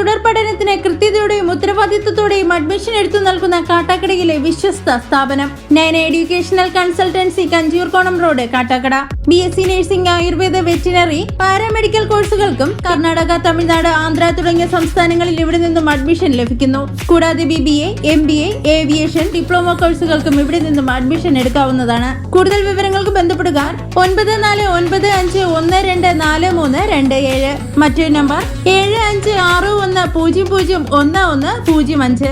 തുടർ പഠനത്തിന് കൃത്യതയോടെയും ഉത്തരവാദിത്വത്തോടെയും അഡ്മിഷൻ എടുത്തു നൽകുന്ന കാട്ടാക്കടയിലെ വിശ്വസ്ത സ്ഥാപനം. Nine educational consultancy Kanjoorkonam road Kattakada. B S C nursing ayurveda veterinary paramedical കോഴ്സുകൾക്കും Karnataka Tamil Nadu Andhra തുടങ്ങിയ സംസ്ഥാനങ്ങളിൽ ഇവിടെ നിന്നും അഡ്മിഷൻ ലഭിക്കുന്നു. കൂടാതെ B B A M B A aviation diploma കോഴ്സുകൾക്കും ഇവിടെ നിന്നും അഡ്മിഷൻ എടുക്കാവുന്നതാണ്. കൂടുതൽ വിവരങ്ങൾക്ക് ബന്ധപ്പെടുക ഒൻപത് നാല് ഒൻപത് അഞ്ച് ഒന്ന് രണ്ട് നാല് മൂന്ന് രണ്ട് ഏഴ്. മറ്റൊരു നമ്പർ ഏഴ് അഞ്ച് ആറ് ഒന്ന് പൂജ്യം പൂജ്യം ഒന്ന് ഒന്ന് പൂജ്യം അഞ്ച്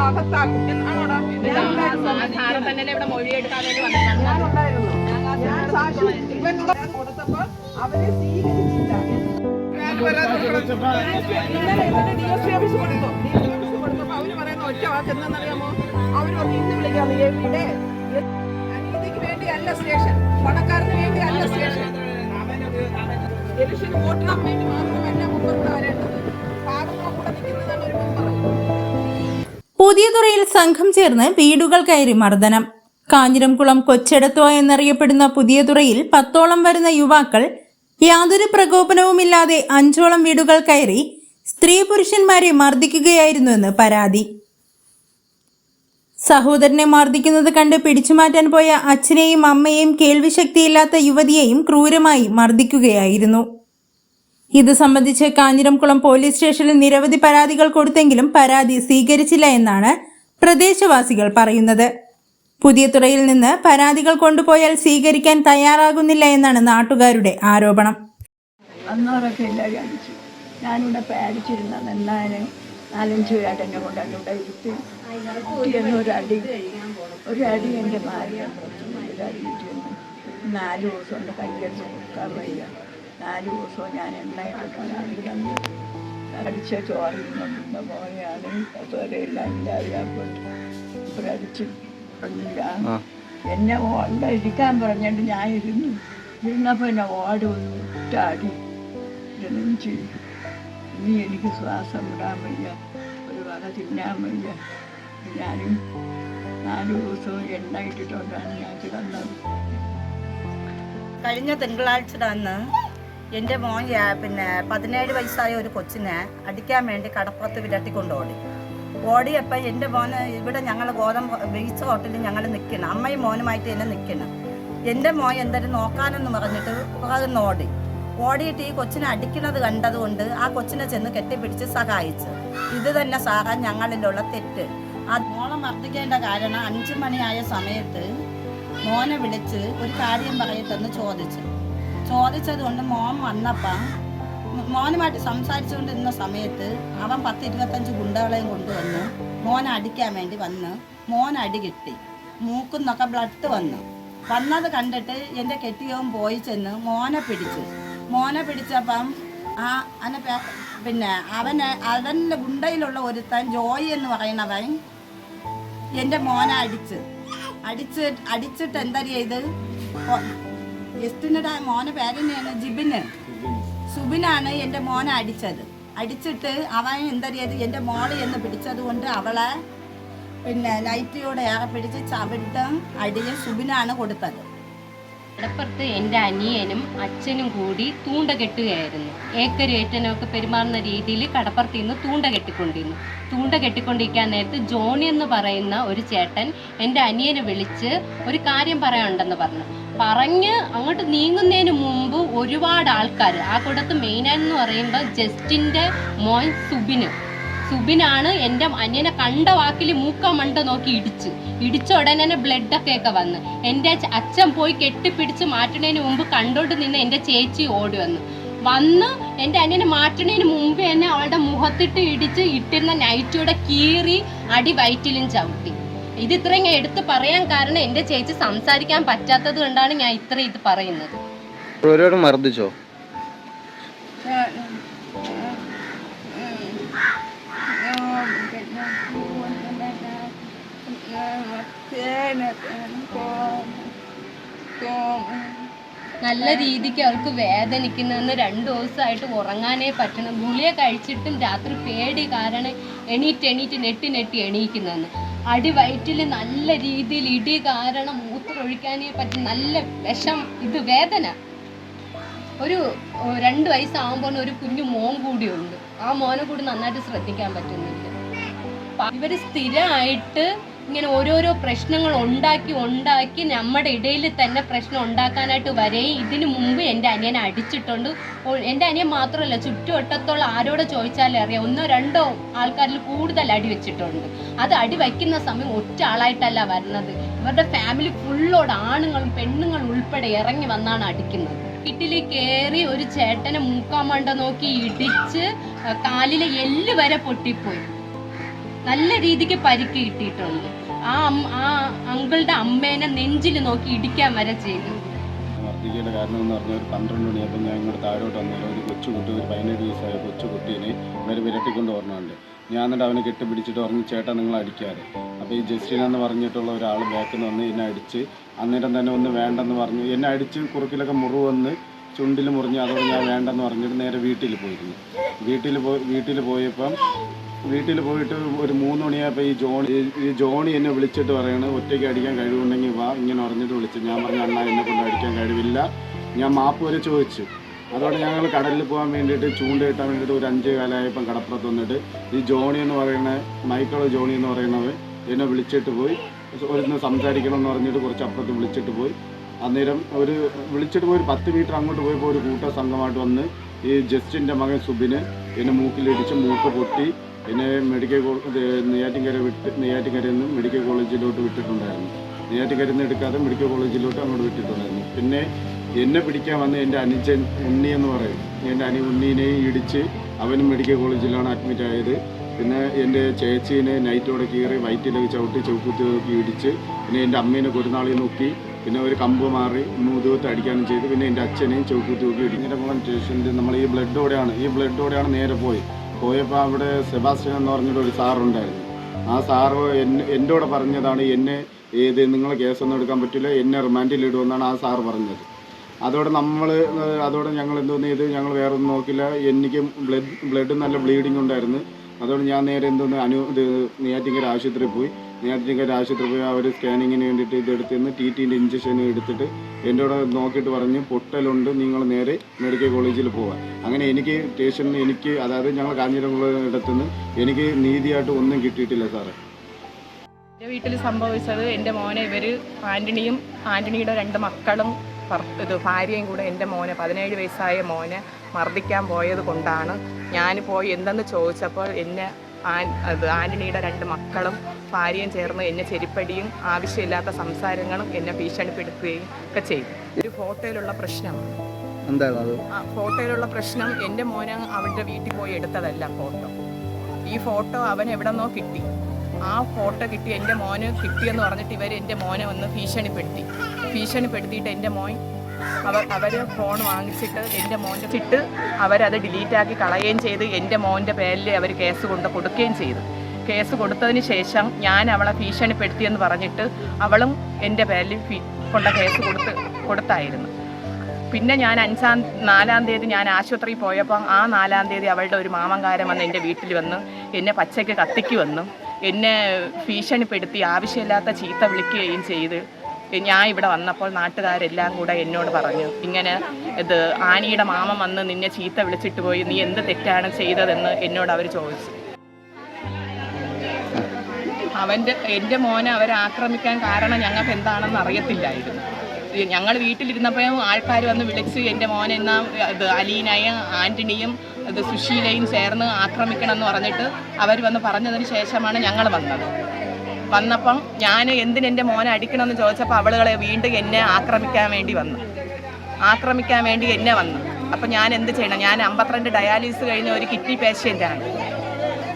അകത്താക്കും എന്നാണോടാ സാറ് തന്നെ ഇവിടെ മൊഴിയെടുക്കാൻ വേണ്ടി വന്നതാണ് ഞാനുണ്ടായിരുന്നു ഞാൻ സാക്ഷി ഇവനോട് ഞാൻ കൊടുത്തപ്പോ ഞാൻ വരാതെ ഇന്നലെ ഇവന്റെ ഡി എസ് പി ഓഫീസ് കൊടുത്തു ഡി എസ് പി ഓഫീസ് കൊടുത്തപ്പോ അവർ പറയുന്ന ഒറ്റ വാക്ക് എവിടെ സ്റ്റേഷൻ പണക്കാരന് വേണ്ടിയല്ല സ്റ്റേഷൻ എലക്ഷൻ വേണ്ടി മാത്രമല്ല മുമ്പ് വരേണ്ടത് പുതിയ തുറയിൽ സംഘം ചേർന്ന് വീടുകൾ കയറി മർദ്ദനം. കാഞ്ഞിരംകുളം കൊച്ചെടുത്തോ എന്നറിയപ്പെടുന്ന പുതിയ തുറയിൽ പത്തോളം വരുന്ന യുവാക്കൾ യാതൊരു പ്രകോപനവുമില്ലാതെ അഞ്ചോളം വീടുകൾ കയറി സ്ത്രീ പുരുഷന്മാരെ മർദ്ദിക്കുകയായിരുന്നുവെന്ന് പരാതി. സഹോദരനെ മർദ്ദിക്കുന്നത് കണ്ട് പിടിച്ചുമാറ്റാൻ പോയ അച്ഛനെയും അമ്മയെയും കേൾവിശക്തിയില്ലാത്ത യുവതിയെയും ക്രൂരമായി മർദ്ദിക്കുകയായിരുന്നു. ഇത് സംബന്ധിച്ച് കാഞ്ഞിരംകുളം പോലീസ് സ്റ്റേഷനിൽ നിരവധി പരാതികൾ കൊടുത്തെങ്കിലും പരാതി സ്വീകരിച്ചില്ല എന്നാണ് പ്രദേശവാസികൾ പറയുന്നത്. പുതിയ തുറയിൽ നിന്ന് പരാതികൾ കൊണ്ടുപോയാൽ സ്വീകരിക്കാൻ തയ്യാറാകുന്നില്ല എന്നാണ് നാട്ടുകാരുടെ ആരോപണം. അന്നോരൊക്കെ ഇല്ല അടിച്ചു ഞാനിവിടെ പേടിച്ചിരുന്ന. എന്നാലും നാലഞ്ച് പേരായിട്ട് എന്നെ കൊണ്ട് ഇവിടെ ഇരുത്തി ഒരു അടി ഒരു അടി എന്റെ ഭാര്യ നാല് ദിവസം കൊണ്ട് കയ്യെടുത്ത് കൊടുക്കാൻ വയ്യ. നാല് ദിവസവും ഞാൻ എണ്ണയിട്ടിട്ടാണ് അടി തന്നു അടിച്ച ചോറിരുന്ന പോലെയാണ്. അതുവരെയില്ല എല്ലാവരും ഇപ്പോൾ അടിച്ചു പറഞ്ഞില്ല എന്നെ ഓണ്ട ഇരിക്കാൻ പറഞ്ഞിട്ട് ഞാൻ ഇരുന്നു. ഇരുന്നപ്പോൾ എന്നെ ഓടി ഒറ്റ ഇരുന്നും നെഞ്ച് ഇനി എനിക്ക് ശ്വാസം വിടാൻ വയ്യ. ഒരു വക തിന്നാൻ വയ്യ. ഞാനും നാല് ദിവസവും എണ്ണ ഇട്ടിട്ടുകൊണ്ടാണ് ഞാൻ കിടന്നത്. കഴിഞ്ഞ തിങ്കളാഴ്ച അന്ന് എന്റെ മോൻ പിന്നെ പതിനേഴ് വയസ്സായ ഒരു കൊച്ചിനെ അടിക്കാൻ വേണ്ടി കടപ്പുറത്ത് വിരട്ടിക്കൊണ്ട് ഓടി ഓടിയപ്പോൾ എന്റെ മോന് ഇവിടെ ഞങ്ങൾ ഗോതമ്പ് ബീച്ച് ഹോട്ടലിൽ ഞങ്ങൾ നിൽക്കണം അമ്മയും മോനുമായിട്ട് എന്നെ നിൽക്കണം എന്റെ മോൻ എന്തായാലും നോക്കാനെന്ന് പറഞ്ഞിട്ട് അതൊന്ന് ഓടി. ഓടിയിട്ട് ഈ കൊച്ചിനെ അടിക്കുന്നത് കണ്ടതുകൊണ്ട് ആ കൊച്ചിനെ ചെന്ന് കെട്ടിപ്പിടിച്ച് സഹായിച്ചു. ഇത് തന്നെ സാറാൻ ഞങ്ങളിലുള്ള തെറ്റ്. ആ മോളെ മർദ്ദിക്കേണ്ട കാരണം അഞ്ചു മണിയായ സമയത്ത് മോനെ വിളിച്ച് ഒരു കാര്യം പറയട്ടെന്ന് ചോദിച്ചു. ചോദിച്ചത് കൊണ്ട് മോൻ വന്നപ്പം. മോനുമായിട്ട് സംസാരിച്ചുകൊണ്ടിരുന്ന സമയത്ത് അവൻ പത്ത് ഇരുപത്തഞ്ച് ഗുണ്ടകളെയും കൊണ്ടുവന്ന് മോൻ അടിക്കാൻ വേണ്ടി വന്ന് മോൻ അടി കിട്ടി. മൂക്കുന്നൊക്കെ ബ്ലഡ് വന്നു. വന്നത് കണ്ടിട്ട് എന്റെ കെട്ടിയവും പോയി ചെന്ന് മോനെ പിടിച്ചു. മോനെ പിടിച്ചപ്പം ആ അന പിന്നെ അവനെ അവന്റെ ഗുണ്ടയിലുള്ള ഒരുത്തൻ ജോയി എന്ന് പറയണവൻ എന്റെ മോനെ അടിച്ച്. അടിച്ച് അടിച്ചിട്ട് എന്താ ചെയ്ത് ജസ്റ്റിനുടെ മോനെ പേരെന്നെയാണ് ജിബിന്. സുബിനാണ് എന്റെ മോനെ അടിച്ചത്. അടിച്ചിട്ട് അവൻ എന്തറിയത്? എന്റെ മോളെ എന്ന് പിടിച്ചത് കൊണ്ട് അവളെ പിന്നെ നൈറ്റിയോടെ ഏറെ പിടിച്ച് ചവിട്ടും അടിയും സുബിനാണ് കൊടുത്തത്. കടപ്പുറത്ത് എന്റെ അനിയനും അച്ഛനും കൂടി തൂണ്ട കെട്ടുകയായിരുന്നു. ഏക്കരേറ്റനൊക്കെ പെരുമാറുന്ന രീതിയിൽ കടപ്പുറത്ത് നിന്ന് തൂണ്ട കെട്ടിക്കൊണ്ടിരുന്നു. തൂണ്ട കെട്ടിക്കൊണ്ടിരിക്കാൻ നേരത്ത് ജോണി എന്ന് പറയുന്ന ഒരു ചേട്ടൻ എന്റെ അനിയനെ വിളിച്ച് ഒരു കാര്യം പറയാനുണ്ടെന്ന് പറഞ്ഞു. പറഞ്ഞ് അങ്ങോട്ട് നീങ്ങുന്നതിന് മുമ്പ് ഒരുപാട് ആൾക്കാർ ആ കൂട്ടത്ത് മെയിനായെന്ന് പറയുമ്പോൾ ജസ്റ്റിന്റെ മോൻ സുബിന്. സുബിനാണ് എന്റെ അനിയനെ കണ്ട വാക്കിൽ മൂക്ക മണ്ട നോക്കി ഇടിച്ച്. ഇടിച്ച ഉടനെ തന്നെ ബ്ലഡൊക്കെ ഒക്കെ വന്ന്. എന്റെ അച്ഛൻ പോയി കെട്ടിപ്പിടിച്ച് മാറ്റുന്നതിന് മുമ്പ് കണ്ടോണ്ട് നിന്ന് എന്റെ ചേച്ചി ഓടി വന്നു. വന്ന് എന്റെ അനിയനെ മാറ്റുന്നതിന് മുമ്പ് തന്നെ അവളുടെ മുഖത്തിട്ട് ഇടിച്ച് ഇട്ടിരുന്ന നൈറ്റിയുടെ കീറി അടി വയറ്റിലും ചവിട്ടി. ഇത് ഇത്രയും ഞാൻ എടുത്ത് പറയാൻ കാരണം എന്റെ ചേച്ചി സംസാരിക്കാൻ പറ്റാത്തത് കൊണ്ടാണ് ഞാൻ ഇത്രയും ഇത് പറയുന്നത്. ഒരുപാട് മർദ്ദിച്ചോ? നല്ല രീതിക്ക് അവൾക്ക് വേദനിക്കുന്നതെന്ന് രണ്ട് ദിവസമായിട്ട് ഉറങ്ങാനേ പറ്റണം. ഗുളിയ കഴിച്ചിട്ടും രാത്രി പേടി കാരണം എണീറ്റ് എണീറ്റ് നെട്ടി നെട്ടി എണീക്കുന്നതെന്ന് അടി വയറ്റിൽ നല്ല രീതിയിൽ ഇടി കാരണം മൂത്രമൊഴിക്കാനേ പറ്റി നല്ല വിഷം ഇത് വേദന. ഒരു രണ്ട് വയസ്സാകുമ്പോൾ ഒരു കുഞ്ഞു മോൻ കൂടിയുണ്ട് ആ മോനെ കൂടി നന്നായിട്ട് ശ്രദ്ധിക്കാൻ പറ്റുന്നില്ല. ഇവർ സ്ഥിരമായിട്ട് ഇങ്ങനെ ഓരോരോ പ്രശ്നങ്ങൾ ഉണ്ടാക്കി ഉണ്ടാക്കി നമ്മുടെ ഇടയിൽ തന്നെ പ്രശ്നം ഉണ്ടാക്കാനായിട്ട് വരെയും ഇതിനു മുമ്പ് എന്റെ അനിയനെ അടിച്ചിട്ടുണ്ട്. എന്റെ അനിയൻ മാത്രമല്ല ചുറ്റുവട്ടത്തുള്ള ആരോട് ചോദിച്ചാലും അറിയാം ഒന്നോ രണ്ടോ ആൾക്കാരിൽ കൂടുതൽ അടി വെച്ചിട്ടുണ്ട്. അത് അടി വയ്ക്കുന്ന സമയം ഒറ്റ ആളായിട്ടല്ല വരുന്നത്. ഇവരുടെ ഫാമിലി ഫുള്ളോട് ആണുങ്ങളും പെണ്ണുങ്ങളും ഉൾപ്പെടെ ഇറങ്ങി വന്നാണ് അടിക്കുന്നത്. വീട്ടിൽ കയറി ഒരു ചേട്ടനെ മൂക്കാൻ മണ്ട നോക്കി ഇടിച്ച് കാലിലെ എല്ല് വരെ പൊട്ടിപ്പോയി. നല്ല രീതിക്ക് പരിക്ക് കിട്ടിയിട്ടുണ്ട്. ആ ആ അങ്കിളുടെ അമ്മേനെ നെഞ്ചിൽ നോക്കി ഇടിക്കാൻ വരെ ചെയ്തു. മർദ്ദിക്കയുടെ കാരണം എന്ന് പറഞ്ഞാൽ ഒരു പന്ത്രണ്ട് മണിയപ്പോൾ ഞാൻ ഇങ്ങോട്ട് താഴോട്ട് വന്നേരം ഒരു കൊച്ചുകുട്ടി ഒരു പതിനേഴ് വയസ്സായ കൊച്ചുകുട്ടീനെ ഇവർ വിരട്ടിക്കൊണ്ട് ഓർമ്മയുണ്ട്. ഞാൻ എന്നിട്ട് അവനെ കെട്ടിപ്പിടിച്ചിട്ട് പറഞ്ഞു ചേട്ടാ നിങ്ങൾ അടിക്കാതെ. അപ്പോൾ ഈ ജസ്റ്റിന എന്ന് പറഞ്ഞിട്ടുള്ള ഒരാൾ ബാക്കിൽ നിന്ന് വന്ന് എന്നെ അടിച്ച് അന്നേരം തന്നെ ഒന്ന് വേണ്ടെന്ന് പറഞ്ഞു. എന്നെ അടിച്ച് കുറുക്കിലൊക്കെ മുറിവ് വന്ന് ചുണ്ടിൽ മുറിഞ്ഞ് അതോടെ ഞാൻ വേണ്ടെന്ന് പറഞ്ഞിട്ട് നേരെ വീട്ടിൽ പോയിരുന്നു. വീട്ടിൽ പോയി വീട്ടിൽ പോയപ്പം വീട്ടിൽ പോയിട്ട് ഒരു മൂന്ന് മണിയായപ്പോൾ ഈ ജോണി ഈ- ജോണി എന്നെ വിളിച്ചിട്ട് പറയണ ഒറ്റയ്ക്ക് അടിക്കാൻ കഴിവുണ്ടെങ്കിൽ വാ ഇങ്ങനെ പറഞ്ഞിട്ട് വിളിച്ചു. ഞാൻ പറഞ്ഞു അണ്ണാ എന്നെ കൊണ്ട് അടിക്കാൻ കഴിവില്ല. ഞാൻ മാപ്പ് വരെ ചോദിച്ചു. അതോടെ ഞങ്ങൾ കടലിൽ പോകാൻ വേണ്ടിയിട്ട് ചൂണ്ടയിട്ടാൻ വേണ്ടിയിട്ട് ഒരു അഞ്ച് കാലമായപ്പം കടപ്പുറത്ത് വന്നിട്ട് ഈ ജോണി എന്ന് പറയുന്ന മൈക്കിൾ ജോണി എന്ന് പറയുന്നത് എന്നെ വിളിച്ചിട്ട് പോയി. ഒരു സംസാരിക്കണം എന്ന് പറഞ്ഞിട്ട് കുറച്ച് അപ്പുറത്ത് വിളിച്ചിട്ട് പോയി. അന്നേരം ഒരു വിളിച്ചിട്ട് പോയി ഒരു പത്ത് മീറ്റർ അങ്ങോട്ട് പോയപ്പോൾ ഒരു കൂട്ട സംഘമായിട്ട് വന്ന് ഈ ജസ്റ്റിന്റെ മകൻ സുബിന് എന്നെ മൂക്കിലിടിച്ച് മൂക്ക് പൊട്ടി എന്നെ മെഡിക്കൽ കോളേജ് നെയ്യാറ്റിൻകര വിട്ട് നെയ്യാറ്റിൻകരയിൽ നിന്ന് മെഡിക്കൽ കോളേജിലോട്ട് വിട്ടിട്ടുണ്ടായിരുന്നു. നെയ്യാറ്റിൻകരയിൽ നിന്ന് എടുക്കാതെ മെഡിക്കൽ കോളേജിലോട്ട് അങ്ങോട്ട് വിട്ടിട്ടുണ്ടായിരുന്നു. പിന്നെ എന്നെ പിടിക്കാൻ വന്ന എന്റെ അനുജൻ ഉണ്ണി എന്ന് പറയും. എന്റെ അനി ഉണ്ണീനെയും ഇടിച്ച് അവനും മെഡിക്കൽ കോളേജിലാണ് അഡ്മിറ്റ് ആയത്. പിന്നെ എന്റെ ചേച്ചീനെ നൈറ്റോടെ കീറി വയറ്റിലേക്ക് ചവിട്ടി ചൗക്കുത്തി നോക്കി ഇടിച്ച് പിന്നെ എന്റെ അമ്മേനെ കുരുനാളി നോക്കി. പിന്നെ ഒരു കമ്പ് മാറി മുതുകത്ത് അടിക്കാനും ചെയ്തു. പിന്നെ എന്റെ അച്ഛനെയും ചൗക്കുത്തി നോക്കി ഇടിഞ്ഞിട്ട് പോകാൻ സ്റ്റേഷനിൽ നമ്മൾ ഈ ബ്ലഡോടെയാണ് ഈ ബ്ലഡോടെയാണ് നേരെ പോയി പോയപ്പോൾ അവിടെ സെബാസ്റ്റ്യൻ എന്ന് പറഞ്ഞിട്ട് ഒരു സാറുണ്ടായിരുന്നു. ആ സാറ് എന്നെ എന്റെ കൂടെ പറഞ്ഞതാണ് എന്നെ ഏത് നിങ്ങളെ കേസൊന്നും എടുക്കാൻ പറ്റില്ല എന്നെ റിമാൻഡിൽ ഇടുമെന്നാണ് ആ സാറ് പറഞ്ഞത്. അതോടെ നമ്മൾ അതോടെ ഞങ്ങൾ എന്തോന്ന് ചെയ്ത് ഞങ്ങൾ വേറെ ഒന്നും നോക്കില്ല. എനിക്ക് ബ്ലഡ് ബ്ലഡ് നല്ല ബ്ലീഡിങ് ഉണ്ടായിരുന്നു. അതോടെ ഞാൻ നേരെ എന്തോന്ന് അനു നെയ്യാറ്റിങ്കര ആശുപത്രിയിൽ പോയി. നെയ്യാറ്റിങ്കര ആശുപത്രി പോയി അവർ സ്കാനിങ്ങിന് വേണ്ടിയിട്ട് ഇതെടുത്ത് നിന്ന് ടി ടിന്റെ ഇഞ്ചക്ഷൻ എടുത്തിട്ട് എന്റെ കൂടെ നോക്കിയിട്ട് പറഞ്ഞ് പൊട്ടലുണ്ട് നിങ്ങൾ നേരെ മെഡിക്കൽ കോളേജിൽ പോവാൻ അങ്ങനെ എനിക്ക് സ്റ്റേഷനിൽ എനിക്ക് അതായത് ഞങ്ങൾ കാഞ്ഞിരംകുളം ഇടത്തുനിന്ന് എനിക്ക് നീതിയായിട്ട് ഒന്നും കിട്ടിയിട്ടില്ല സാറേ. എന്റെ വീട്ടിൽ സംഭവിച്ചത് എന്റെ മോനെ ഇവർ ആന്റണിയും ആന്റണിയുടെ രണ്ട് മക്കളും ഇത് ഭാര്യയും കൂടെ എന്റെ മോനെ പതിനേഴ് വയസ്സായ മോനെ മർദ്ദിക്കാൻ പോയത് കൊണ്ടാണ്. ഞാൻ പോയി എന്തെന്ന് ചോദിച്ചപ്പോൾ എന്നെ ആൻ അത് ആന്റണിയുടെ രണ്ട് മക്കളും ഭാര്യയും ചേർന്ന് എന്നെ ചെരിപ്പടിയും ആവശ്യമില്ലാത്ത സംസാരങ്ങളും എന്നെ ഭീഷണിപ്പെടുത്തുകയും ഒക്കെ ചെയ്യും ഒരു ഫോട്ടോയിലുള്ള ആ ഫോട്ടോയിലുള്ള പ്രശ്നം എന്റെ മോന് അവന്റെ വീട്ടിൽ പോയി എടുത്തതല്ല ഫോട്ടോ. ഈ ഫോട്ടോ അവൻ എവിടെന്നോ കിട്ടി. ആ ഫോട്ടോ കിട്ടി എന്റെ മോന് കിട്ടിയെന്ന് പറഞ്ഞിട്ട് ഇവർ എന്റെ മോനെ ഒന്ന് ഭീഷണിപ്പെടുത്തി. ഭീഷണിപ്പെടുത്തിയിട്ട് എന്റെ മോൻ അവർ അവർ ഫോൺ വാങ്ങിച്ചിട്ട് എന്റെ മോന്റെ ചിട്ട് അവരത് ഡിലീറ്റാക്കി കളയുകയും ചെയ്ത് എന്റെ മോന്റെ പേരിൽ അവർ കേസ് കൊണ്ട് കൊടുക്കുകയും ചെയ്തു. കേസ് കൊടുത്തതിന് ശേഷം ഞാൻ അവളെ ഭീഷണിപ്പെടുത്തിയെന്ന് പറഞ്ഞിട്ട് അവളും എന്റെ പേരിൽ കൊണ്ട കേസ് കൊടുത്ത് കൊടുത്തായിരുന്നു. പിന്നെ ഞാൻ അഞ്ചാം നാലാം തീയതി ഞാൻ ആശുപത്രിയിൽ പോയപ്പോൾ ആ നാലാം തീയതി അവളുടെ ഒരു മാമങ്കാരൻ വന്ന് എന്റെ വീട്ടിൽ വന്ന് എന്നെ പച്ചയ്ക്ക് കത്തിക്ക് വന്നു. എന്നെ ഭീഷണിപ്പെടുത്തി ആവശ്യമില്ലാത്ത ചീത്ത വിളിക്കുകയും ചെയ്ത് ഞാൻ ഇവിടെ വന്നപ്പോൾ നാട്ടുകാരെല്ലാം കൂടെ എന്നോട് പറഞ്ഞു ഇങ്ങനെ ഇത് ആനിയുടെ മാമൻ വന്ന് നിന്നെ ചീത്ത വിളിച്ചിട്ട് പോയി നീ എന്ത് തെറ്റാണ് ചെയ്തതെന്ന് എന്നോട് അവർ ചോദിച്ചു. അവന്റെ എന്റെ മോനെ അവരെ ആക്രമിക്കാൻ കാരണം ഞങ്ങൾക്ക് എന്താണെന്ന് അറിയത്തില്ലായിരുന്നു. ഞങ്ങൾ വീട്ടിലിരുന്നപ്പോൾ ആൾക്കാർ വന്ന് വിളിച്ച് എന്റെ മോനെ എന്നാ ഇത് അലീനയും ആന്റണിയും ഇത് സുശീലയും ചേർന്ന് ആക്രമിക്കണം എന്ന് പറഞ്ഞിട്ട് അവർ വന്ന് പറഞ്ഞതിന് ശേഷമാണ് ഞങ്ങൾ വന്നത്. വന്നപ്പം ഞാൻ എന്തിനെന്റെ മോനെ അടിക്കണമെന്ന് ചോദിച്ചപ്പോൾ അവളുകളെ വീണ്ടും എന്നെ ആക്രമിക്കാൻ വേണ്ടി വന്നു. ആക്രമിക്കാൻ വേണ്ടി എന്നെ വന്നു. അപ്പം ഞാൻ എന്ത് ചെയ്യണം? ഞാൻ അമ്പത്തിരണ്ട് ഡയാലിസിസ് കഴിഞ്ഞ ഒരു കിഡ്നി പേഷ്യന്റാണ്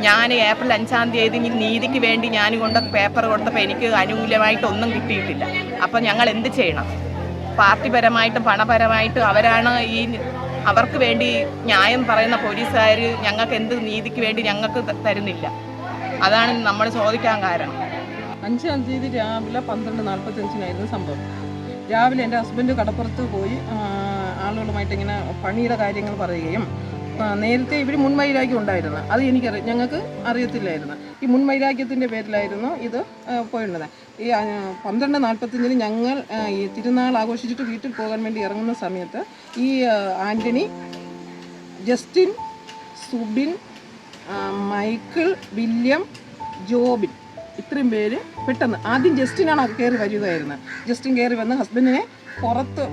ഞാൻ ഏപ്രിൽ അഞ്ചാം തീയതി നീതിക്ക് വേണ്ടി ഞാൻ കൊണ്ട പേപ്പർ കൊടുത്തപ്പോൾ എനിക്ക് അനുകൂലമായിട്ടൊന്നും കിട്ടിയിട്ടില്ല. അപ്പം ഞങ്ങൾ എന്ത് ചെയ്യണം? പാർട്ടിപരമായിട്ടും പണപരമായിട്ടും അവരാണ് ഈ അവർക്ക് വേണ്ടി ന്യായം പറയുന്ന പോലീസുകാർ ഞങ്ങൾക്ക് എന്ത് നീതിക്ക് വേണ്ടി ഞങ്ങൾക്ക് തരുന്നില്ല. അതാണ് നമ്മൾ ചോദിക്കാൻ കാരണം. അഞ്ചാം തീയതി രാവിലെ പന്ത്രണ്ട് നാൽപ്പത്തഞ്ചിനായിരുന്നു സംഭവം. രാവിലെ എന്റെ ഹസ്ബൻഡ് കടപ്പുറത്ത് പോയി ആളുകളുമായിട്ട് ഇങ്ങനെ പണിയുടെ കാര്യങ്ങൾ പറയുകയും ആ, നേരത്തെ ഇവർ മുൻവൈരാഗ്യം ഉണ്ടായിരുന്നു. അത് എനിക്കറിയാം ഞങ്ങൾക്ക് അറിയത്തില്ലായിരുന്നു. ഈ മുൻവൈരാഗ്യത്തിന്റെ പേരിലായിരുന്നു ഇത് പോയിട്ടുള്ളത് ഈ പന്ത്രണ്ട് നാൽപ്പത്തഞ്ചിന് ഞങ്ങൾ ഈ തിരുനാൾ ആഘോഷിച്ചിട്ട് വീട്ടിൽ പോകാൻ വേണ്ടി ഇറങ്ങുന്ന സമയത്ത് ഈ Antony Justin Subin Michael William Jobin ഇത്രയും പേര് പെട്ടെന്ന്. ആദ്യം ജസ്റ്റിനാണ് അത് കയറി വരികയായിരുന്നത്. ജസ്റ്റിൻ കയറി വന്ന് ഹസ്ബൻഡിനെ പുറത്ത്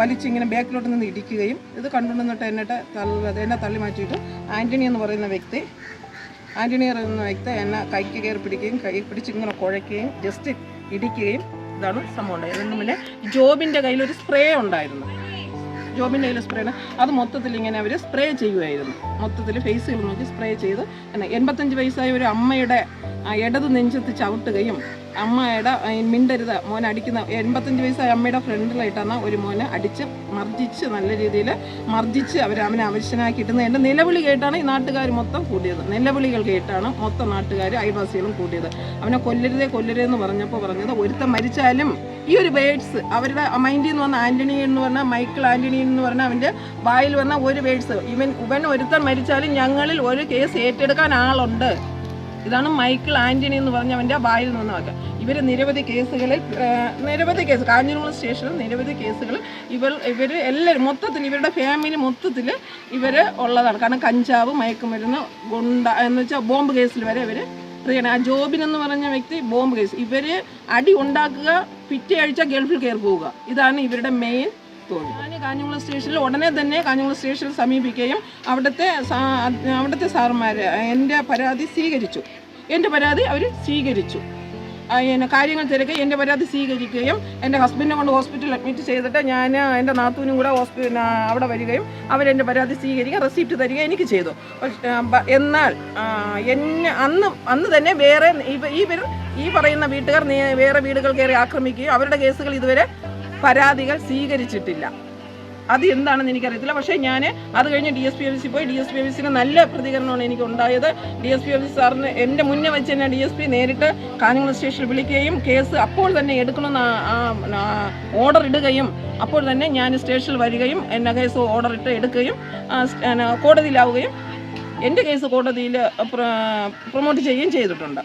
വലിച്ചിങ്ങനെ ബാക്കിലോട്ട് നിന്ന് ഇടിക്കുകയും ഇത് കണ്ടുകൊണ്ടിട്ട് എന്നിട്ട് തള്ളി എന്നെ തള്ളി മാറ്റിയിട്ട് ആന്റണി എന്ന് പറയുന്ന വ്യക്തി ആന്റണി എന്ന വ്യക്തി എന്നെ കൈക്ക് കയറി പിടിക്കുകയും കൈ പിടിച്ച് ഇങ്ങനെ കുഴയ്ക്കുകയും ജസ്റ്റ് ഇടിക്കുകയും ഇതാണ് സംഭവം ഉണ്ടായത്. അതിന് മുന്നേ ജോബിന്റെ കയ്യിൽ ഒരു സ്പ്രേ ഉണ്ടായിരുന്നു. ജോബിന്റെ കയ്യിൽ സ്പ്രേ അത് മൊത്തത്തിൽ ഇങ്ങനെ അവർ സ്പ്രേ ചെയ്യുമായിരുന്നു മൊത്തത്തിൽ ഫേസുകൾ നോക്കി സ്പ്രേ ചെയ്ത് പിന്നെ എൺപത്തഞ്ച് വയസ്സായ ഒരു അമ്മയുടെ ഇടത് നെഞ്ചത്ത് ചവിട്ടുകയും അമ്മയുടെ മിണ്ടരുത് മോനെ അടിക്കുന്ന എൺപത്തഞ്ച് വയസ്സായ അമ്മയുടെ ഫ്രണ്ടിലായിട്ടാണ് ഒരു മോനെ അടിച്ച് മർദ്ദിച്ച് നല്ല രീതിയിൽ മർദ്ദിച്ച് അവർ അവനെ അവശനാക്കിയിട്ടുന്നത് എന്റെ നിലവിളി കേട്ടാണ് ഈ നാട്ടുകാർ മൊത്തം കൂടിയത്. നിലവിളികൾ കേട്ടാണ് മൊത്തം നാട്ടുകാർ അയൽവാസികളും കൂടിയത്. അവനെ കൊല്ലരുതേ കൊല്ലരുതെന്ന് പറഞ്ഞപ്പോൾ പറഞ്ഞത് ഒരുത്തം മരിച്ചാലും ഈ ഒരു വേർഡ്സ് അവരുടെ മൈൻഡിൽ നിന്ന് വന്ന ആന്റണി എന്ന് പറഞ്ഞാൽ മൈക്കിൾ ആന്റണി എന്ന് പറഞ്ഞാൽ അവന്റെ വായിൽ വന്ന ഒരു വേർഡ്സ്. ഇവൻ ഇവൻ ഒരുത്തൻ മരിച്ചാലും ഞങ്ങളിൽ ഒരു കേസ് ഏറ്റെടുക്കാൻ ആളുണ്ട്. ഇതാണ് മൈക്കിൾ ആന്റണി എന്ന് പറഞ്ഞ അവന്റെ വായിൽ നിന്ന് വാക്ക് ഇവർ നിരവധി കേസുകളിൽ നിരവധി കേസ് കാഞ്ഞിരകുളം സ്റ്റേഷനിൽ നിരവധി കേസുകൾ ഇവർ ഇവർ എല്ലാവരും മൊത്തത്തിൽ ഇവരുടെ ഫാമിലി മൊത്തത്തിൽ ഇവർ ഉള്ളതാണ്. കാരണം കഞ്ചാവ് മയക്കുമരുന്ന് ഗുണ്ട എന്ന് വെച്ചാൽ ബോംബ് കേസിൽ വരെ ഇവർ ആ ജോബിൻ എന്ന് പറഞ്ഞ വ്യക്തി ബോംബ് കേസ്. ഇവർ അടി ഉണ്ടാക്കുക പിറ്റേ ആഴ്ച ഗൾഫിൽ കയറി പോവുക. ഇതാണ് ഇവരുടെ മെയിൻ ഞാൻ കാഞ്ഞിരകുളം സ്റ്റേഷനിൽ ഉടനെ തന്നെ കാഞ്ഞിരകുളം സ്റ്റേഷനിൽ സമീപിക്കുകയും അവിടുത്തെ അവിടുത്തെ സാറന്മാർ എന്റെ പരാതി സ്വീകരിച്ചു. എന്റെ പരാതി അവർ സ്വീകരിച്ചു. എന്നെ കാര്യങ്ങൾ തിരക്കി എന്റെ പരാതി സ്വീകരിക്കുകയും എന്റെ ഹസ്ബൻഡിനെ കൊണ്ട് ഹോസ്പിറ്റലിൽ അഡ്മിറ്റ് ചെയ്തിട്ട് ഞാൻ എന്റെ നാത്തൂനും കൂടെ ഹോസ്പിറ്റൽ അവിടെ വരികയും അവരെന്റെ പരാതി സ്വീകരിക്കുക റെസിപ്റ്റ് തരിക എനിക്ക് ചെയ്തു. എന്നാൽ എന്നെ അന്ന് അന്ന് തന്നെ വേറെ ഇവർ ഈ പറയുന്ന വീട്ടുകാർ വേറെ വീടുകൾ കയറി ആക്രമിക്കുകയും അവരുടെ കേസുകൾ ഇതുവരെ പരാതികൾ സ്വീകരിച്ചിട്ടില്ല. അത് എന്താണെന്ന് എനിക്കറിയത്തില്ല. പക്ഷേ ഞാൻ അത് കഴിഞ്ഞ് ഡി എസ് പി ഓഫീസിൽ പോയി. ഡി എസ് പി ഓഫീസിന് നല്ല പ്രതികരണമാണ് എനിക്ക് ഉണ്ടായത് ഡി എസ് പി ഓഫീസ് സാറിന് എന്റെ മുന്നേ വെച്ച് തന്നെ ഡി എസ് പി നേരിട്ട് കാഞ്ഞങ്ങുളം സ്റ്റേഷനിൽ വിളിക്കുകയും കേസ് അപ്പോൾ തന്നെ എടുക്കണമെന്ന് ഓർഡർ ഇടുകയും അപ്പോൾ തന്നെ ഞാൻ സ്റ്റേഷനിൽ വരികയും എന്നെ കേസ് ഓർഡർ ഇട്ട് എടുക്കുകയും കോടതിയിലാവുകയും എന്റെ കേസ് കോടതിയിൽ പ്രൊമോട്ട് ചെയ്യുകയും ചെയ്തിട്ടുണ്ട്.